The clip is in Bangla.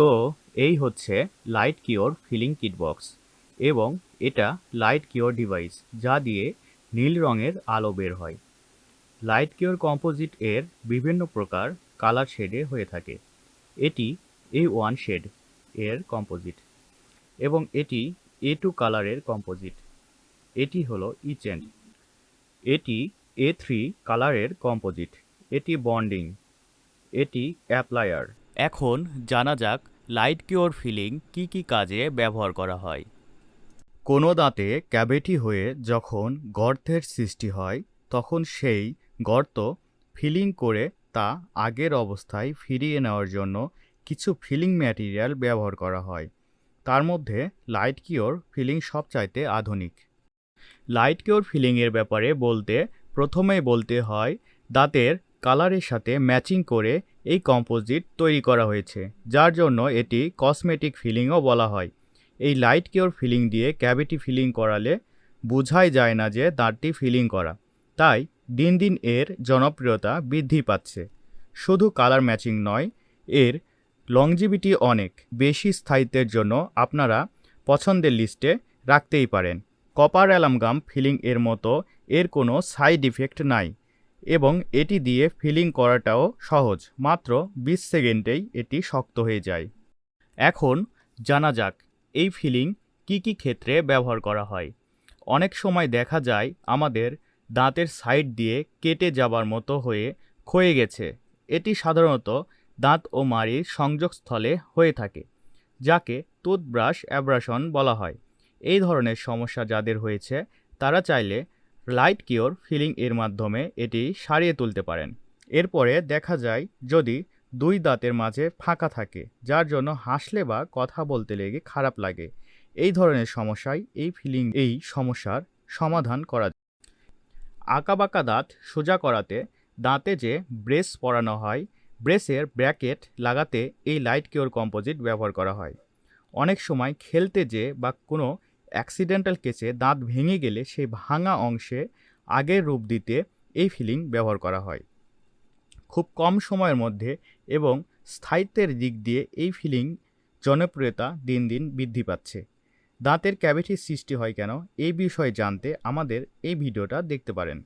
তো এই হচ্ছে light cure filling kit box এবং এটা লাইট কিওর ডিভাইস যা দিয়ে নীল রঙের আলো বের হয়। লাইট কিওর কম্পোজিট এর বিভিন্ন প্রকার কালার শেডে হয়ে থাকে। এটি এ ওয়ান শেড এর কম্পোজিট এবং এটি এ টু কালারের কম্পোজিট এটি হলো ইচেন্ড এটি এ থ্রি কালারের কম্পোজিট এটি বন্ডিং এটি অ্যাপ্লায়ার এখন জানা যাক লাইট কিওর ফিলিং কি কি কাজে ব্যবহার করা হয়। কোনো দাঁতে ক্যাভিটি হয়ে যখন গর্তের সৃষ্টি হয়, তখন সেই গর্ত ফিলিং করে তা আগের অবস্থায় ফিরিয়ে নেওয়ার জন্য কিছু ফিলিং ম্যাটেরিয়াল ব্যবহার করা হয়। তার মধ্যে লাইট কিওর ফিলিং সবচাইতে আধুনিক। লাইট কিওর ফিলিংয়ের ব্যাপারে বলতে প্রথমেই বলতে হয়, দাঁতের কালারের সাথে ম্যাচিং করে এই কম্পোজিট তৈরি করা হয়েছে, যার জন্য এটি কসমেটিক ফিলিংও বলা হয়। এই লাইট কিওর ফিলিং দিয়ে ক্যাভিটি ফিলিং করালে বোঝাই যায় না যে দাঁতটি ফিলিং করা। তাই দিন দিন এর জনপ্রিয়তা বৃদ্ধি পাচ্ছে। শুধু কালার ম্যাচিং নয়, এর লংজিভিটি অনেক। বেশি স্থায়িত্বের জন্য আপনারা পছন্দের লিস্টে রাখতেই পারেন। কপার অ্যালামগাম ফিলিং এর মতো এর কোনো সাইড ইফেক্ট নাই। এবং এটি দিয়ে ফিলিং করাটাও সহজ, মাত্র বিশ সেকেন্ডেই এটি শক্ত হয়ে যায়। এখন জানা যাক, এই ফিলিং কি কি ক্ষেত্রে ব্যবহার করা হয়। অনেক সময় দেখা যায় আমাদের দাঁতের সাইড দিয়ে কেটে যাবার মতো হয়ে ক্ষয়ে গেছে। এটি সাধারণত দাঁত ও মাড়ির সংযোগস্থলে হয়ে থাকে, যাকে টুথব্রাশ অ্যাব্রাশন বলা হয়। এই ধরনের সমস্যা যাদের হয়েছে, তারা চাইলে লাইট কিওর ফিলিং এর মাধ্যমে এটি সারিয়ে তুলতে পারেন। এরপরে দেখা যায় যদি দুই দাঁতের মাঝে ফাঁকা থাকে, যার জন্য হাসলে বা কথা বলতে লেগে খারাপ লাগে। এই ধরনের সমস্যায় এই ফিলিং, এই সমস্যার সমাধান করা আঁকাবাঁকা দাঁত সোজা করাতে দাঁতে যে ব্রেস পরানো হয়, ব্রেসের ব্র্যাকেট লাগাতে এই লাইট কিওর কম্পোজিট ব্যবহার করা হয়। অনেক সময় খেলতে যে বা কোনো অ্যাক্সিডেন্টাল কেসে দাঁত ভেঙে গেলে সেই ভাঙা অংশে আগের রূপ দিতে এই ফিলিং ব্যবহার করা হয়। খুব কম সময়ের মধ্যে এবং স্থায়িত্বের দিক দিয়ে এই ফিলিং জনপ্রিয়তা দিন দিন বৃদ্ধি পাচ্ছে। দাঁতের ক্যাভিটির সৃষ্টি হয় কেন? এই বিষয়ে জানতে আমাদের এই ভিডিওটা দেখতে পারেন।